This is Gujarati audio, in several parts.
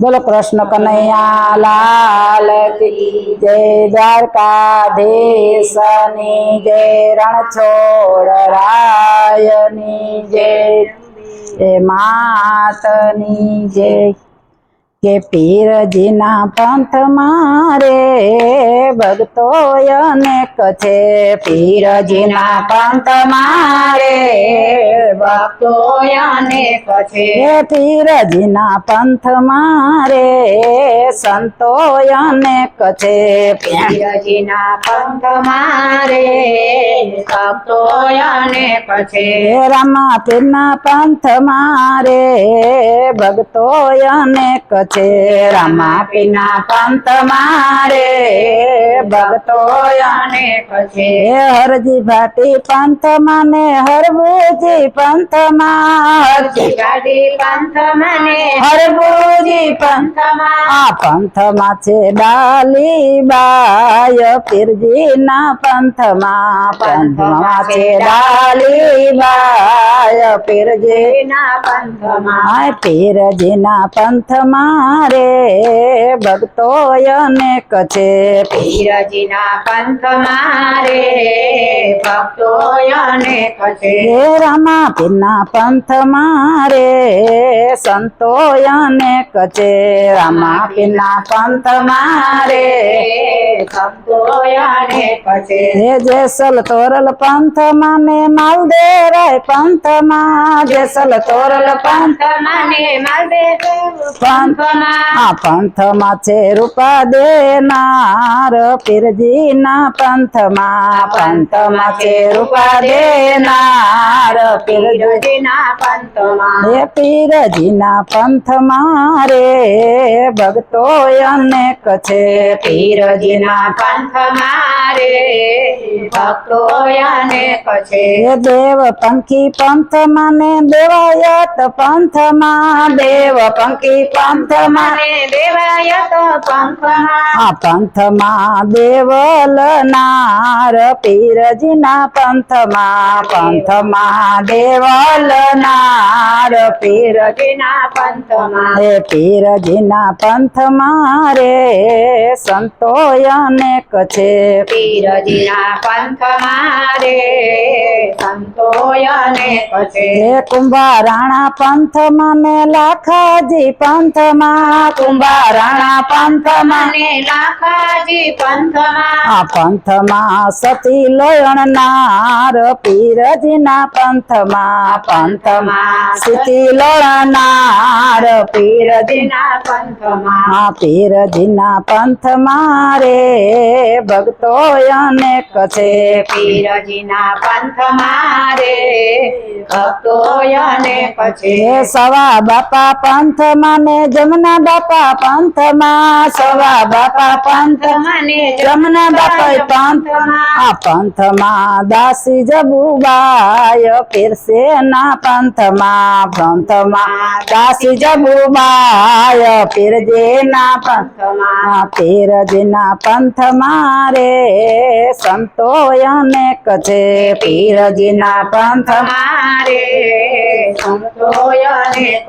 બોલો કૃષ્ણ કનૈયા, લાલ કી જય દ્વારકાધીશની જય, રણછોડ રાયની જય જય માતની જય. કે પીરજીના પંથ મારે ભક્તો અનેક છે. પીરજીના પંથ મારે ભક્તો અનેક છે. પીરજીના પંથ મારે સંતો અનેક છે. પીરજીના પંથ મારે ભક્તો અનેક છે રામા પીરના પંથ મારે ભક્તો અનેક છે રામા પીના પંથ મારે ભક્તો અનેક છે હરજી ભાટી પંથ માને હરબુજી પંથમાં ગાડી પંથ મને હરબુજી પંથ આ પંથમાં છે ડાલી બાય પીરજીના પંથમાં પંથમાં છે ડાલી બાય પીરજી ના પંથમાં આ પીરજીના પંથમાં રે ભક્તો અનેક છે પીરજીના પંથ મારે ભક્તો અનેક છે રામા પીરના પંથમાં રે સંતો અનેક છે રામા પીરના પંથમાં રે હે જેસલ તોરલ પંથમાં ને માલદેરાય પંથમાં જેસલ તોરલ પંથ મને માલદે પંથમાં. આ પંથમાં છે રૂપા દેનાર પીરજીના પંથમાં. પંથમાં છે રૂપા દેનાર પીરજી પંથમાં. હે પીરજીના પંથમાં રે ભક્તો અનેક છે. પીરજીના પંથ મારે ભક્તો અનેક છે હે દેવ પંખી પંથ મને દેવાયત પંથમાં દેવ પંખી પંથ મને દેવાયત પંથમાં આ પંથમાં દેવલ નાર પીરજીના પંથમાં પંથમાં દેવલ નાર પીરજી પીરજીના પંથમાં હે પીરજીના પંથમાં રે સંતો અનેક છે. પીરજીના પંથ મારે સંતો અનેક છે કુંભારાણા પંથમાં મને લાખાજી પંથમાં. કુંભારાણા પંથમાં મને લાખાજી પંથમાં. આ પંથમાં સતી લોયણનાર પીરજીના પંથમાં. પંથમાં સતી લોયણનાર પીરજીના પંથમાં. પીરજીના પંથમાં રે ભક્તો અનેક છે. પીરજીના પંથ મારે ભક્તો અનેક છે. સવા બાપા પંથમાં ને જમના બાપા પંથમાં સવા બાપા પંથ મને જમના બાપા પંથ આ પંથમાં દાસી જબુબાય પીરસે ના પંથમાં પંથમાં દાસી જબુબાય પીરજે ના પંથમાં આ પીરજીના પંથમાં રે સંતો અનેક છે પીરજીના પંથમાં મારે. સંતો અનેક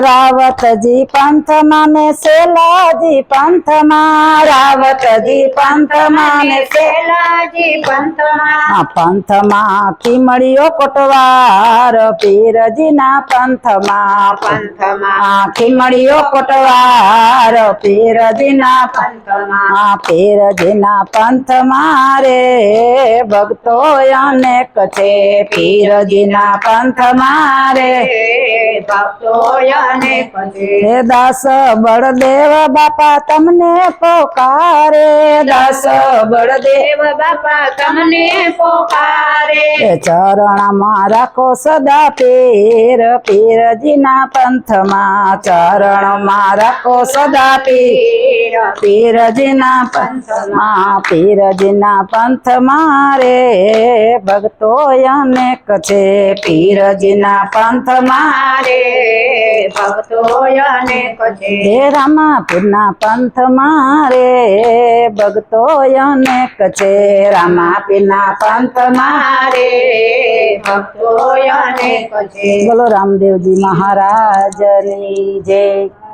રાવતજી પંથમાં માને સેલાજી પંથમાં રાવતજી પંથ માને સે- પંથ પંથમાં આ પંથમાં કિમળીઓ કોટવાર પીરજીના પંથમાં પંથમાં આ ખીમડીઓ કોટવાર પીરજીના પંથમાં પીરજીના પંથ મારે ભક્તો અનેક છે. પીરજીના પંથ મારે હે દાસ બળદેવ બાપા તમને પોકારે. દાસ બળદેવ દેવ બાપા તમને પોકારે. ચરણમાં રાખો સદા પીર પીરજીના પંથમાં. ચરણમાં રાખો સદા પીર પીર પીરજીના પંથમાં. પીરજીના પંથમાં રે ભક્તો અનેક છે. પીરજીના પંથમાં છે હે રામાપુરના પંથ મારે ભગતો અનેક છે રામાપીના પંથ મારે, ભક્તો અનેક છે બોલો રામદેવજી મહારાજની જય.